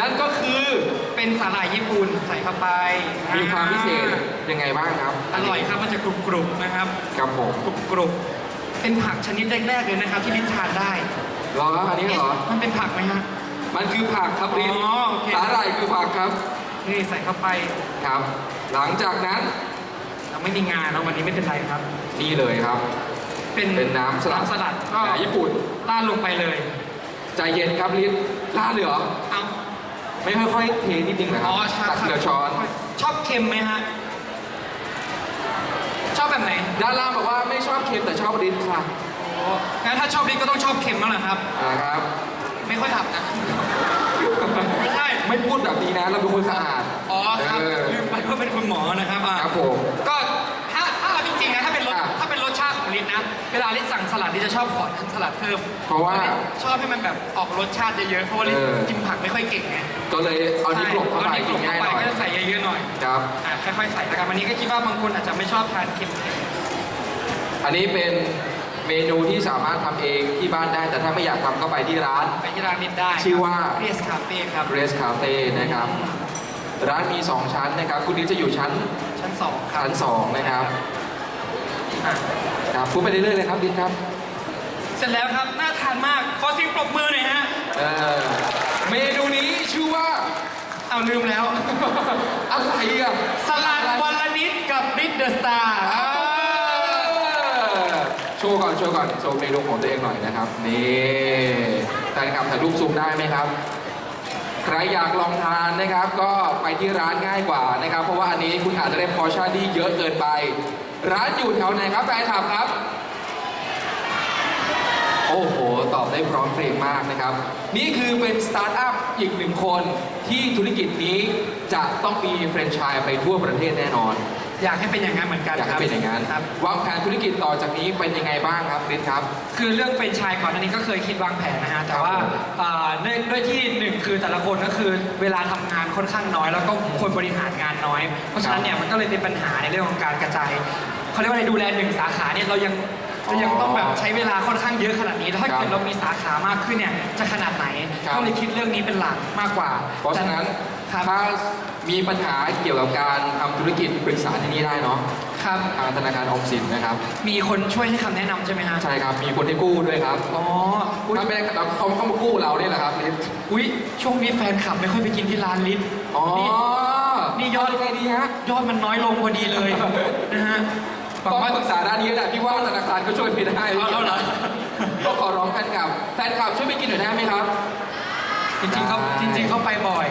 นั่นก็คือเป็นสาหร่ายญี่ปุ่นใส่เข้าไปมีความพิเศษยังไงบ้างครับอร่อยครับมันจะกรุบกรุบๆนะครับครับผมกรุบกรุบเป็นผักชนิดแรกๆเลยนะครับ ที่ลิ้นทานได้เหรออันนี้เหรอมันเป็นผักไหมฮะ มันคือผักครับลิ้นอ๋อโอเค สาหร่ายคือผักครับ นี่ใส่เข้าไปครับ หลังจากนั้นเราไม่มีงานเนาะวันนี้ไม่เป็นไรครับ นี่เลยครับ เป็นเป็นน้ำสลัดสลัดก็แบบญี่ปุ่น ราดลงไปเลย ใจเย็นครับลิ้นลาดเลยเหรอเอา ไม่ค่อยๆเทนิดนึงเหรอครัอ๋อใช่ตักครับเดียวช้อน ชอบเค็มไหมฮะ ชอบแบบไหนด้านล่างบอกว่าไม่ชอบเค็มแต่ชอบลิ้นค่ะโอ้งั้นถ้าชอบนี่ก็ต้องชอบเค็มแล้วล่ะครับ นะครับ ไม่ค่อยถับนะ ไม่ใช่ ไม่พูดแบบนี้นะเราเป็นคนสะอาดอ๋อครับ เออลืมไปว่าเป็นคุณหมอนะครับอะครับผม ลิ้นสั่งสลัดลิ้นจะชอบขอน้ำสลัดเพิ่มเพราะว่าชอบให้มันแบบออกรสชาติเยอะๆเพราะว่าลิ้นเออ กินผักไม่ค่อยเก่งไงก็เลยเอานิ้วกลบเข้าไปใช่กินง่ายหน่อยก็จะใส่เยอะๆหน่อยครับ อะค่อยๆใส่แล้วกันวันนี้ก็คิดว่าบางคนอาจจะไม่ชอบทานเค็มอันนี้เป็นเมนูที่สามารถทำเองที่บ้านได้ แต่ถ้าไม่อยากทำก็ไปที่ร้าน ๆไปที่ร้านนิดได้ชื่อว่า เรียสคาเฟ่ครับ r e s Cafe นะครับ ร้านมี 2 ชั้นนะครับ คุณนิดจะอยู่ชั้นชั้นสองครับชั้น2นะครับอะครับพูดไปเรื่อยๆเลยครับดินครับ เสร็จแล้วครับ น่าทานมาก ขอเสียงปรบมือหน่อยฮะ เออเมนูนี้ชื่อว่า เอาลืมแล้ว อะไรอะสลัดวันละนิดกับริดเดอะสตาร์เออโชว์ก่อนโชว์ก่อนโชว์เมนูของตัวเองหน่อยนะครับ นี่แฟนคลับถ่ายรูปซูมได้ไหมครับ ใครอยากลองทานนะครับ ก็ไปที่ร้านง่ายกว่านะครับ เพราะว่าอันนี้คุณอาจจะได้พอร์ชั่นที่เยอะเกินไป ร้านอยู่แถวไหนครับแฟนคลับครับ โอ้โห ตอบ ได้พร้อมเพรียงมากนะครับ นี่คือเป็นสตาร์ทอัพอีกหนึ่งคนที่ธุรกิจนี้จะต้องมีแฟรนไชส์ไปทั่วประเทศแน่นอน อยากให้เป็นอย่างนั้นเหมือนกันอยากให้เป็นอย่างนั้นครับวางแผนธุรกิจต่อจากนี้เป็นยังไงบ้างครับฤทธิ์ครับ คือเรื่องเป็นไชายก่อนอันนี้ก็เคยคิดวางแผนนะฮะแต่ว่าครับผมอ่าด้วยด้วยที่หนึ่งคือแต่ละคนก็คือเวลาทำงานค่อนข้างน้อย แล้วก็คนบริหารงานน้อย เพราะฉะนั้นเนี่ยมันก็เลยเป็นปัญหาในเรื่องของการกระจายเขาเรียกว่าอะไรดูแลหนึ่งสาขาเนี่ยเรายัง เรายังต้องแบบใช้เวลาค่อนข้างเยอะขนาดนี้แล้วถ้าครับเกิดเรามีสาขามากขึ้นเนี่ยจะขนาดไหนครับก็เลยคิดเรื่องนี้เป็นหลักมากกว่าเพราะฉะนั้นครับถ้ามีปัญหาเกี่ยวกับการทำธุรกิจปรึกษาที่นี่ได้เนาะครับ ทางธนาคารออมสินนะครับมีคนช่วยให้คำแนะนำใช่ไหมฮะใช่ครับมีคนที่กู้ด้วยครับอ๋ออุ๊ยถ้าไม่ได้เราเขาเขามากู้เราเนี่ยแหละครับฤทธิ์อุ้ยช่วงนี้แฟนคลับไม่ค่อยไปกินที่ร้านลิ้นอ๋อนี่นี่ยอดยังไงดีฮะ ยอดมันน้อยลงพอดีเลยนะฮะหวั ต้องงว่าปรึกษาด้านนี้แหละพี่ว่าธนาคารก็ช่วยไม่ได้เอาเอาเหรอ ก็ขอร้องแฟนคลับแฟนคลับช่วยไปกินหน่อยได้ไหมครับ จริงๆเขาได้จริง ๆเขาไปบ่อย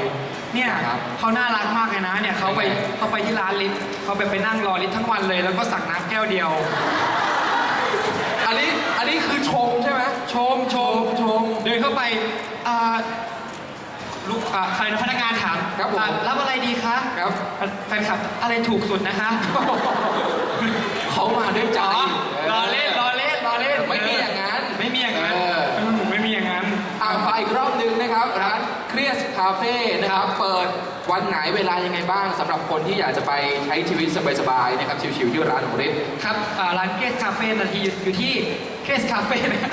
เนี่ยครับเขาน่ารักมากเลยนะเนี่ยเขาไปยังไงเขาไปที่ร้านลิ้นเขาไปไปนั่งรอลิ้นทั้งวันเลยแล้วก็สั่งน้ำแก้วเดียว อันนี้อันนี้คือชมใช่ไหมชมชมชมเดินเข้าไป อ่าลูกอ่าใครนะพนักงานถามครับผมอ่ารับอะไรดีคะครับ แฟนคลับอะไรถูกสุดนะคะ เขามาด้วยใจ อ๋อรอเล่นรอเล่นรอเล่นไม่มีอย่างนั้น ไม่มีอย่างนั้นเอออืมไม่มีอย่างนั้น อ่าไปอีกรอบหนึงนะครับ ร้านเครียสคาเฟ่นะครับ เปิดวันไหนเวลายังไงบ้างสำหรับคนที่อยากจะไปใช้ชีวิตสบายๆนะครับชิวๆที่ร้านของฤทธิ์ ครับอ่าร้านเกสคาเฟ่นาทีอยู่อยู่ที่เกสคาเฟ่นะครับ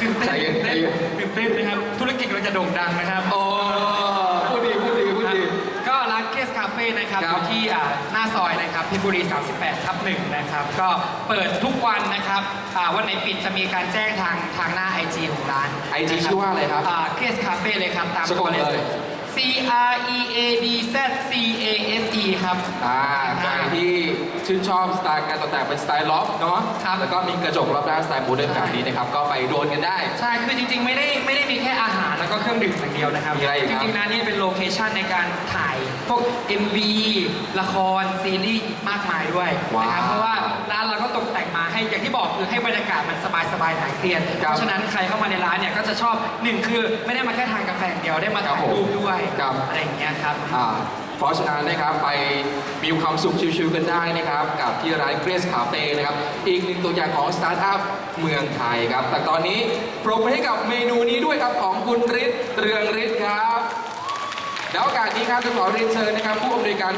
ตื่นเต้นใจเย็นตื่นเต้นใจเย็นตื่นเต้นนะครับ ธุรกิจเราจะโด่งดังนะครับ โอ้พูดดีพูดดีพูดดี ก็ร้านเกสคาเฟ่ นะครับคอรับ ยู่ที่อ่าหน้าซอยนะครับเพชรบุรี 38ทับหนึ่งนะครับก็เปิดทุกวันนะครับอ่าวันไหนปิดจะมีการแจ้งทางทางหน้า IG ของร้าน IG นคบชื่อว่าอะไรครับเกสคาเฟ่เลยครับตามสะกดเลย C R E A D Z C A S E ครับ อ่าใครที่ชื่นชอบสไตล์การตกแต่งเป็นสไตล์ล็อบเนาะครับ แล้วก็มีกระจกรอบด้านสไตล์โมเดิร์นแบบนี้นะครับ ก็ไปโดนกันได้ ใช่ คือจริงๆ ไม่ได้ไม่ได้มีแค่อาหา รแล้วก็เครื่องดื่มอย่างเดียวนะครับ มีอะไรอีกจครับ ริงๆนะนี่เป็นโลเคชันในการถ่ายพวก MV ละครซีรีส์อีกมากมายด้วยนะครับว้าวเพราะว่าร้านเราก็ตกแต่งมาให้อย่างที่บอกคือให้บรรยากาศมันสบายๆหายเครียดครับเพราะฉะนั้นใครเข้ามาในร้านเนี่ยก็จะชอบหนึ่งคือไม่ได้มาแค่ทานกาแฟอย่างเดียวได้มาครับถ่ายผมรูปด้วยครับ อะไรอย่างเงี้ยครับ อ่าเพ ราะฉะนั้นนะครับไปมีความสุขชิวๆกันได้นะครับกับที่ร้านเกรสคาเฟ่นะครับอีกหนึ่งตัวอย่างของสตาร์ทอัพเมืองไทยครับ แต่ตอนนี้ปรบมือให้กับเมนูนี้ด้วยครับของคุณฤทธิ์เรืองฤทธิ์ครับแล้วโอกาสนี้ครับจะขอเรียนเชิญนะครับผู้อำนวยการ